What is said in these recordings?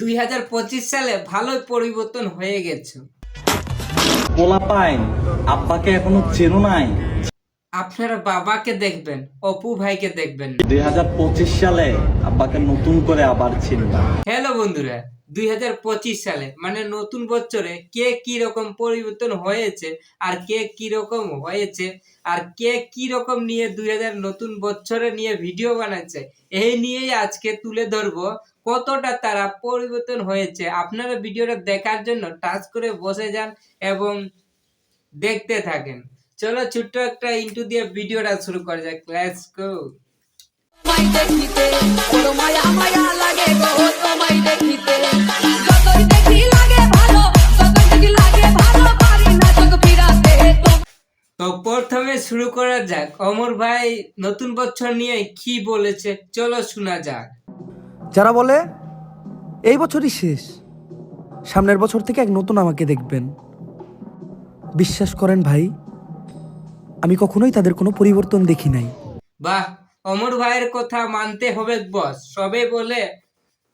দুই হাজার পঁচিশ সালে ভালোই পরিবর্তন হয়ে গেছে। পোলা পাইন আব্বাকে এখনও চেনো নাই। আপনারা বাবাকে দেখবেন অপু ভাইকে দেখবেন। দুই হাজার পঁচিশ সালে আব্বাকে নতুন করে আবার চিনবা হ্যালো বন্ধুরা দুই হাজার পঁচিশ সালে মানে নতুন বছরে কে কি রকম পরিবর্তন হয়েছে আর কে কি রকম হয়েছে আর কে কি রকম নিয়ে দুই হাজার নতুন বছরে নিয়ে ভিডিও বানাচ্ছে, এই নিয়েই আজকে তুলে ধরবো কতটা তারা পরিবর্তন হয়েছে। আপনারা ভিডিওটা দেখার জন্য টাচ করে বসে যান এবং দেখতে থাকেন। চলো ছোট্ট একটা ইন্টু দিয়ে ভিডিওটা শুরু করা যাক। মায়া গো তো প্রথমে শুরু করা যাক। অমর ভাই নতুন বছর নিয়ে কি বলেছে? চলো শোনা যাক। যারা বলে এই বছরই শেষ। সামনের বছর থেকে এক নতুন আমাকে দেখবেন। বিশ্বাস করেন ভাই আমি কখনোই তাদের কোনো পরিবর্তন দেখি নাই। বাহ অমর ভাইয়ের কথা মানতে হবে বস। সবে বলে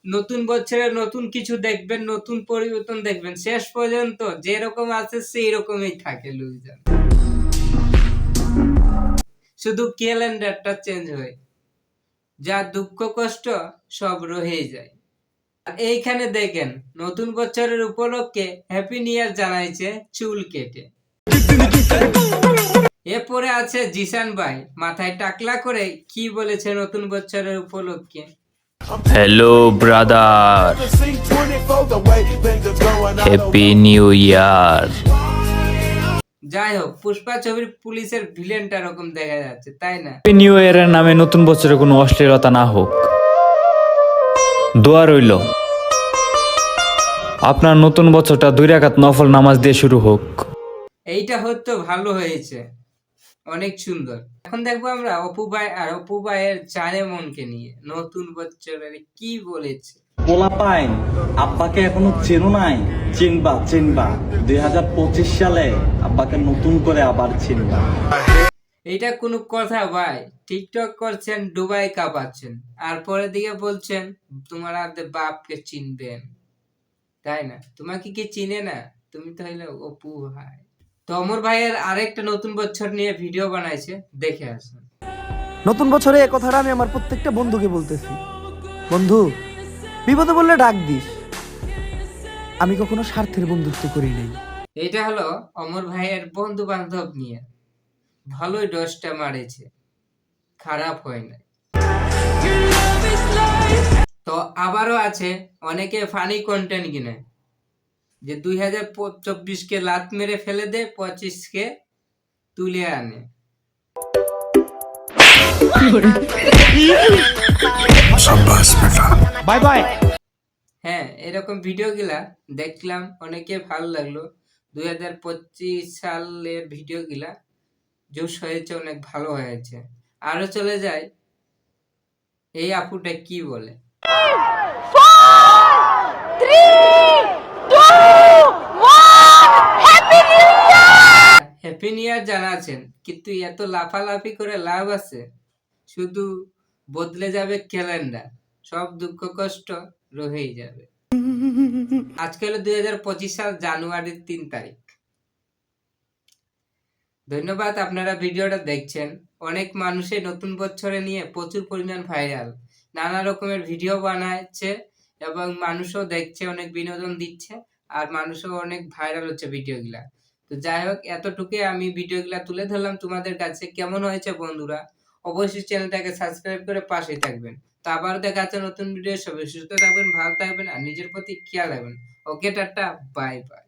নতুন বছরে নতুন কিছু দেখবেন নতুন পরিবর্তন দেখবেন। শেষ পর্যন্ত যেরকম আছে সেই রকমই থাকে লোকজন। শুধু ক্যালেন্ডারটা চেঞ্জ হয়। যা দুঃখ কষ্ট সব রয়ে যায়। আর এইখানে দেখেন নতুন বছরের উপলক্ষে হ্যাপি নিউ ইয়ার জানাইছে চুল কেটে। এরপরে আছে জিসান ভাই মাথায় টাকলা করে কি বলেছে নতুন বছরের উপলক্ষে? Hello brother happy new year যাই হোক পুষ্পা ছবির পুলিশের ভিলেনটা রকম দেখা যাচ্ছে তাই না? নিউ ইয়ারের নামে নতুন বছরে কোনো অশ্লীলতা না হোক। দোয়া রইল। আপনার নতুন বছরটা দুই রাকাত নফল নামাজ দিয়ে শুরু হোক। এইটা হয়তো ভালো হয়েছে। অনেক সুন্দর। এখন দেখব আমরা অপু ভাই আর অপু ভাইয়ের চারে মনকে নিয়ে নতুন বছরের কি বলেছে। পোলা পাইন আব্বাকে এখনও চেনো নাই। চিনবা চিনবা। দুই হাজার পঁচিশ সালে আব্বাকে নতুন করে আবার চিনবা। এইটা কোনো কথা ভাই। টিকটক করছেন দুবাই কাঁপাচ্ছেন। আর পরের দিকে বলছেন তোমার আপনার বাপকে চিনবেন। তাই না? তোমাকে কি চিনে না? তুমি তো হইলে অপু ভাই। তো অমর ভাইয়ের আরেকটা নতুন বছর নিয়ে ভিডিও বানাইছে দেখে আসুন। নতুন বছরে এ কথাটা আমি আমার প্রত্যেকটা বন্ধুকে বলতেছি। বন্ধু বিপদে বললে ডাক দিস। আমি কখনো স্বার্থের বন্ধুত্ব করি নাই। এটা হলো অমর ভাইয়ের বন্ধু বান্ধব নিয়ে। ভালোই ডসটা মারেছে। খারাপ হয় না তো আবারও আছে অনেকে ফানি কন্টেন্ট কিনে। যে দুই হাজার চব্বিশকে লাত মেরে ফেলে দে পঁচিশকে তুলে আনে। হ্যাঁ এরকম ভিডিও গুলা দেখলাম, অনেকে ভালো লাগল। দুই হাজার পঁচিশ সালের ভিডিও গুলা জোশ হয়েছে, অনেক ভালো হয়েছে। আরও চলে যায় এই আপুটা কি বলে? হ্যাপি নিউ ইয়ার জানাচ্ছেন, কিন্তু এত লাফালাফি করে লাভ আছে? শুধু বদলে যাবে ক্যালেন্ডার সব দুঃখ কষ্ট রহেই যাবে। আজকে হলো দুই হাজার পঁচিশ সাল জানুয়ারির তিন তারিখ। ধন্যবাদ আপনারা ভিডিওটা দেখছেন। অনেক মানুষে নতুন বছরে নিয়ে প্রচুর পরিমাণ ভাইরাল নানা রকমের ভিডিও বানাচ্ছে এবং মানুষও দেখছে অনেক বিনোদন দিচ্ছে আর মানুষও অনেক ভাইরাল হচ্ছে ভিডিওগুলা। তো যাই হোক এতটুকুই আমি ভিডিওগুলা তুলে ধরলাম। তোমাদের কাছে কেমন হয়েছে বন্ধুরা? অবশ্যই চ্যানেলটাকে সাবস্ক্রাইব করে পাশেই থাকবেন। তো আবার দেখা যাচ্ছে নতুন ভিডিও সবাই সুস্থ থাকবেন, ভালো থাকবেন, আর নিজের প্রতি খেয়াল রাখবেন। ওকে টাটা বাই বাই